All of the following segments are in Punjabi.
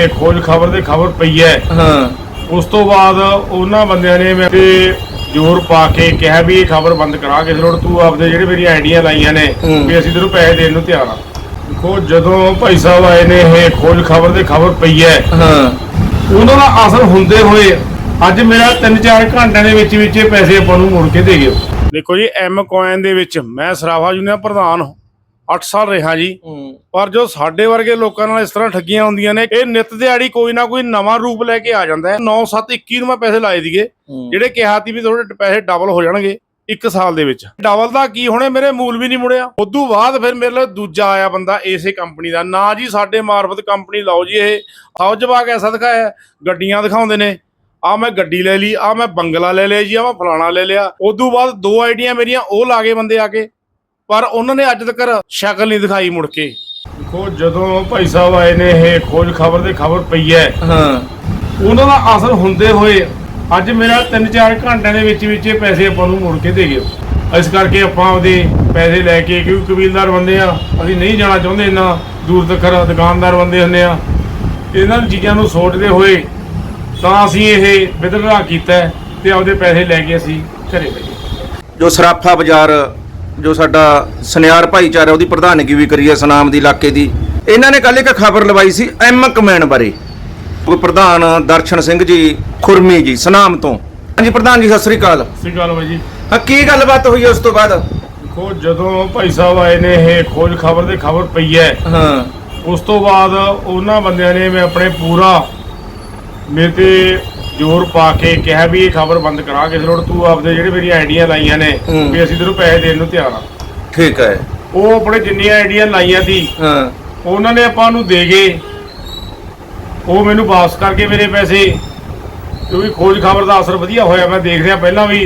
ਇਹ ਖੋਜ ਖਬਰ ਦੇ ਖਬਰ ਪਈ ਹੈ। ਹਾਂ। ਉਸ ਤੋਂ ਬਾਅਦ ਉਹਨਾਂ ਬੰਦਿਆਂ ਨੇ ਮੇਰੇ ਤੇ ਜ਼ੋਰ ਪਾ ਕੇ ਕਿਹਾ ਵੀ ਇਹ ਖਬਰ ਬੰਦ ਕਰਾ ਕੇ ਲੋੜ ਤੂੰ ਆਪਦੇ ਜਿਹੜੇ ਮੇਰੀਆਂ ਆਈਡੀਆਂ ਲਾਈਆਂ ਨੇ ਹੂੰ। ਵੀ ਅਸੀਂ ਤੈਨੂੰ ਪੈਸੇ ਦੇਣ ਨੂੰ ਤਿਆਰ ਆ। ਦੇਖੋ ਜਦੋਂ ਭਾਈ ਸਾਹਿਬ ਆਏ ਨੇ ਇਹ ਖੋਜ ਖਬਰ ਦੇ ਖਬਰ ਪਈ ਹੈ। ਹਾਂ। ਉਹਨਾਂ ਦਾ ਅਸਰ ਹੁੰਦੇ ਹੋਏ ਅੱਜ ਮੇਰਾ 3-4 ਘੰਟਿਆਂ ਦੇ ਵਿੱਚ ਵਿੱਚ ਇਹ ਪੈਸੇ ਆਪਾਂ ਨੂੰ ਮੁੜ ਕੇ ਦੇ ਗਿਓ ਦੇਖੋ ਜੀ ਐਮ ਕੋਇਨ ਦੇ ਵਿੱਚ ਮੈਂ ਸਰਾਫਾ ਯੂਨੀਅਨ ਪ੍ਰਧਾਨ 8 ਸਾਲ ਰਿਹਾ ਜੀ। ਪਰ ਜੋ ਸਾਡੇ ਵਰਗੇ ਲੋਕਾਂ ਨਾਲ ਇਸ ਤਰ੍ਹਾਂ ਠੱਗੀਆਂ ਹੁੰਦੀਆਂ ਨੇ ਇਹ ਨਿਤ ਦਿਹਾੜੀ ਕੋਈ ਨਾ ਕੋਈ ਨਵਾਂ ਰੂਪ ਲੈ ਕੇ ਆ ਜਾਂਦਾ ਹੈ। 9 7 21 ਨੂੰ ਮੈਂ ਪੈਸੇ ਲਾਏ ਦੀਗੇ ਜਿਹੜੇ ਕਿਹਾ ਸੀ ਵੀ ਤੁਹਾਡੇ ਪੈਸੇ ਡਬਲ ਹੋ ਜਾਣਗੇ ਇੱਕ ਸਾਲ ਦੇ ਵਿੱਚ। ਡਬਲ ਦਾ ਕੀ ਹੋਣੇ ਮੇਰੇ ਮੂਲ ਵੀ ਨਹੀਂ ਮੁੜਿਆ। ਉਦੋਂ ਬਾਅਦ ਫਿਰ ਮੇਰੇ ਲਈ ਦੂਜਾ ਆਇਆ ਬੰਦਾ ਇਸੇ ਕੰਪਨੀ ਦਾ। ਨਾ ਜੀ ਸਾਡੇ ਮਾਰਫਤ ਕੰਪਨੀ ਲਾਓ ਜੀ ਇਹ। ਜਵਾਕ ਐਸਾ ਦਿਖਾਇਆ। ਗੱਡੀਆਂ ਦਿਖਾਉਂਦੇ ਨੇ। ਆ ਮੈਂ ਗੱਡੀ ਲੈ ਲਈ ਆ ਮੈਂ ਬੰਗਲਾ ਲੈ ਲਿਆ ਜੀ ਆ ਮੈਂ ਫਲਾਣਾ ਲੈ ਲਿਆ। ਉਦੋਂ ਬਾਅਦ ਦੋ ਆਈਡੀਆਂ ਮੇਰੀਆਂ ਉਹ ਲਾ ਗਏ ਬੰਦੇ ਆ ਕੇ। ਪਰ ਉਹਨਾਂ ਨੇ ਅੱਜ ਤੱਕ ਸ਼ਕਲ ਨਹੀਂ ਦਿਖਾਈ ਮੁੜ ਕੇ। ਦੇਖੋ ਜਦੋਂ ਭਾਈ ਸਾਹਿਬ ਆਏ ਨੇ ਇਹ ਖੋਜ ਖਬਰ ਦੇ ਖਬਰ ਪਈ ਹੈ। ਹਾਂ। ਉਹਨਾਂ ਦਾ ਅਸਰ ਹੁੰਦੇ ਹੋਏ ਅੱਜ ਮੇਰਾ 3-4 ਘੰਟਿਆਂ ਦੇ ਵਿੱਚ ਵਿੱਚ ਇਹ ਪੈਸੇ ਆਪਾਂ ਨੂੰ ਮੁੜ ਕੇ ਦੇ ਗਿਓ ਇਸ ਕਰਕੇ ਆਪਾਂ ਆਪਦੇ ਪੈਸੇ ਲੈ ਕੇ ਕਿਉਂਕਿ ਕਬੀਲਦਾਰ ਬੰਦੇ ਆ ਅਸੀਂ ਨਹੀਂ ਜਾਣਾ ਚਾਹੁੰਦੇ ਇੰਨਾ ਦੂਰ ਤੱਕ ਦੁਕਾਨਦਾਰ ਬੰਦੇ ਹੁੰਦੇ ਆ। ਇਹਨਾਂ ਚੀਜ਼ਾਂ ਨੂੰ ਸੋਚਦੇ ਹੋਏ ਤਾਂ ਅਸੀਂ ਇਹ ਵਿਦਡਰਾ ਕੀਤਾ ਤੇ ਆਪਦੇ ਪੈਸੇ ਲੈ ਕੇ ਅਸੀਂ ਘਰੇ ਭੇਜੇ ਜੋ ਸਰਾਫਾ ਬਾਜ਼ਾਰ ਜੋ ਸਾਡਾ ਸੁਨਿਆਰ ਭਾਈਚਾਰਾ ਉਹਦੀ ਪ੍ਰਧਾਨਗੀ ਵੀ ਕਰੀ ਹੈ ਸਨਾਮ ਦੀ ਇਲਾਕੇ ਦੀ। ਇਹਨਾਂ ਨੇ ਕੱਲ ਇੱਕ ਖਬਰ ਲਵਾਈ ਸੀ ਐਮ ਕਮੈਨ ਬਾਰੇ। ਕੋਈ ਪ੍ਰਧਾਨ ਦਰਸ਼ਨ ਸਿੰਘ ਜੀ ਖੁਰਮੀ ਜੀ ਸਨਾਮ ਤੋਂ। ਹਾਂਜੀ ਪ੍ਰਧਾਨ ਜੀ ਸਤਿ ਸ੍ਰੀ ਅਕਾਲ। ਸ੍ਰੀ ਅਕਾਲ ਬਾਈ ਜੀ। ਹਾਂ ਕੀ ਗੱਲਬਾਤ ਹੋਈ ਉਸ ਤੋਂ ਬਾਅਦ? ਦੇਖੋ ਜਦੋਂ ਭਾਈ ਸਾਹਿਬ ਆਏ ਨੇ ਇਹ ਖੋਜ ਖਬਰ ਦੇ ਖਬਰ ਪਈ ਹੈ। ਹਾਂ। ਉਸ ਤੋਂ ਬਾਅਦ ਉਹਨਾਂ ਬੰਦਿਆਂ ਨੇ ਮੈਂ ਆਪਣੇ ਪੂਰਾ ਮੇਰੇ ਤੇ ਜ਼ੋਰ ਪਾ ਕੇ ਕਿਹਾ ਵੀ ਇਹ ਖਬਰ ਬੰਦ ਕਰਾ ਕੇ ਲੋੜ ਤੂੰ ਆਪਦੇ ਜਿਹੜੇ ਮੇਰੀਆਂ ਆਈਡੀਆਂ ਲਾਈਆਂ ਨੇ ਹੂੰ। ਵੀ ਅਸੀਂ ਤੈਨੂੰ ਪੈਸੇ ਦੇਣ ਨੂੰ ਤਿਆਰ ਆ। ਠੀਕ ਹੈ। ਉਹ ਆਪਣੇ ਜਿੰਨੀਆਂ ਆਈਡੀਆਂ ਲਾਈਆਂ ਸੀ ਹਾਂ। ਉਹਨਾਂ ਨੇ ਆਪਾਂ ਨੂੰ ਦੇ ਗਏ। ਉਹ ਮੈਨੂੰ ਵਾਪਸ ਕਰਕੇ ਮੇਰੇ ਪੈਸੇ। ਕਿਉਂਕਿ ਖੋਜ ਖਬਰ ਦਾ ਅਸਰ ਵਧੀਆ ਹੋਇਆ ਮੈਂ ਦੇਖ ਰਿਹਾ ਪਹਿਲਾਂ ਵੀ।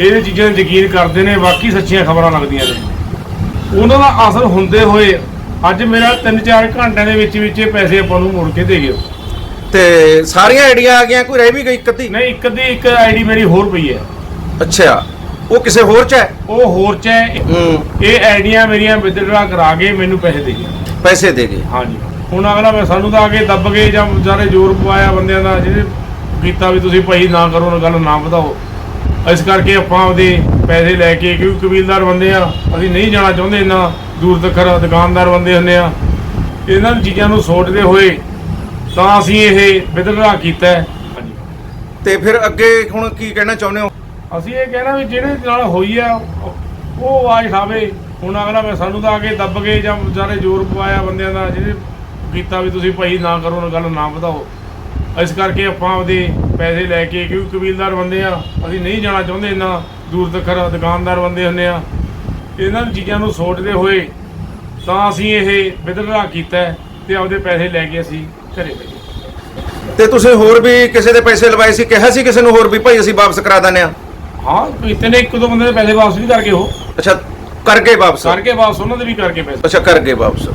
ਇਹ ਚੀਜ਼ਾਂ ਤੇ ਯਕੀਨ ਕਰਦੇ ਨੇ ਬਾਕੀ ਸੱਚੀਆਂ ਖਬਰਾਂ ਲੱਗਦੀਆਂ ਨੇ। ਉਹਨਾਂ ਦਾ ਅਸਰ ਹੁੰਦੇ ਹੋਏ ਅੱਜ ਮੇਰਾ 3-4 ਘੰਟਿਆਂ ਦੇ ਵਿੱਚ ਵਿੱਚ ਇਹ ਪੈਸੇ ਆਪਾਂ ਨੂੰ ਮੁੜ ਕੇ ਦੇ ਗਿਓ ਤੇ ਸਾਰੀਆਂ ਆਈਡੀਆਂ ਆ ਗਈਆਂ ਕੋਈ ਰਹਿ ਵੀ ਗਈ ਇੱਕ ਅੱਧੀ? ਨਹੀਂ ਇੱਕ ਦੀ ਇੱਕ ਆਈਡੀ ਮੇਰੀ ਹੋਰ ਪਈ ਹੈ। ਅੱਛਾ ਉਹ ਕਿਸੇ ਹੋਰ ਚ ਹੈ? ਉਹ ਹੋਰ ਚ ਹੈ ਹੂੰ। ਇਹ ਆਈਡੀਆਂ ਮੇਰੀਆਂ ਵਿਦਡਰਾ ਕਰਾ ਕੇ ਮੈਨੂੰ ਪੈਸੇ ਦੇ ਗਏ। ਪੈਸੇ ਦੇ ਗਏ? ਹਾਂਜੀ। ਹੁਣ ਅਗਲਾ ਮੈਂ ਸਾਨੂੰ ਤਾਂ ਆ ਕੇ ਦੱਬ ਗਏ ਜਾਂ ਵਿਚਾਰੇ ਜ਼ੋਰ ਪਵਾਇਆ ਬੰਦਿਆਂ ਦਾ ਜਿਹਨੇ ਕੀਤਾ ਵੀ ਤੁਸੀਂ ਭਾਈ ਨਾ ਕਰੋ ਨਾ ਗੱਲ ਨਾ ਵਧਾਓ। ਇਸ ਕਰਕੇ ਆਪਾਂ ਆਪਦੇ ਪੈਸੇ ਲੈ ਕੇ ਕਿਉਂਕਿ ਕਬੀਲਦਾਰ ਬੰਦੇ ਆ ਅਸੀਂ ਨਹੀਂ ਜਾਣਾ ਚਾਹੁੰਦੇ ਇੰਨਾ ਦੂਰ ਤੱਕ ਦੁਕਾਨਦਾਰ ਬੰਦੇ ਹੁੰਦੇ ਆ। ਇਹਨਾਂ ਚੀਜ਼ਾਂ ਨੂੰ ਸੋਚਦੇ ਹੋਏ ਤਾਂ ਅਸੀਂ ਇਹ ਵਿਦਡਰਾ ਕੀਤਾ ਹੈ। ਤੇ ਫਿਰ ਅੱਗੇ ਹੁਣ ਕੀ ਕਹਿਣਾ ਚਾਹੁੰਦੇ ਹੋ? ਅਸੀਂ ਇਹ ਕਹਿਣਾ ਵੀ ਜਿਹੜੇ ਨਾਲ ਹੋਈ ਆ ਉਹ ਆਵਾਜ਼ ਖਾਵੇ ਹੁਣ ਅਗਲਾ ਮੈਂ ਸਾਨੂੰ ਤਾਂ ਆ ਕੇ ਦੱਬ ਗਏ ਜਾਂ ਵਿਚਾਰੇ ਜ਼ੋਰ ਪਵਾਇਆ ਬੰਦਿਆਂ ਦਾ ਜਿਹਨੇ ਕੀਤਾ ਵੀ ਤੁਸੀਂ ਭਾਈ ਨਾ ਕਰੋ ਨਾ ਗੱਲ ਨਾ ਵਧਾਓ। ਇਸ ਕਰਕੇ ਆਪਾਂ ਆਪਦੇ ਪੈਸੇ ਲੈ ਕੇ ਕਿਉਂਕਿ ਕਬੀਲਦਾਰ ਬੰਦੇ ਆ ਅਸੀਂ ਨਹੀਂ ਜਾਣਾ ਚਾਹੁੰਦੇ ਇੰਨਾ ਦੂਰ ਤੱਕ ਦੁਕਾਨਦਾਰ ਬੰਦੇ ਹੁੰਦੇ ਆ। ਇਹਨਾਂ ਚੀਜ਼ਾਂ ਨੂੰ ਸੋਚਦੇ ਹੋਏ ਤਾਂ ਅਸੀਂ ਇਹ ਵਿਦਡਰਾ ਕੀਤਾ ਹੈ ਤੇ ਆਪਦੇ ਪੈਸੇ ਲੈ ਕੇ ਅਸੀਂ ਘਰੇ ਤੇ ਤੁਸੀਂ ਹੋਰ ਵੀ ਕਿਸੇ ਦੇ ਪੈਸੇ ਲਵਾਏ ਸੀ? ਕਿਹਾ ਸੀ ਕਿਸੇ ਨੂੰ ਹੋਰ ਵੀ ਭਾਈ ਅਸੀਂ ਵਾਪਸ ਕਰਾ ਦਿੰਦੇ ਆ ਹਾਂ ਕੀਤੇ ਨੇ ਇੱਕ ਦੋ ਬੰਦੇ ਦੇ ਪੈਸੇ ਵਾਪਸ ਵੀ ਕਰਕੇ ਉਹ। ਅੱਛਾ ਕਰਕੇ ਵਾਪਸ। ਕਰਕੇ ਵਾਪਸ ਉਹਨਾਂ ਦੇ ਵੀ ਕਰਕੇ ਪੈਸੇ। ਅੱਛਾ ਕਰਕੇ ਵਾਪਸ।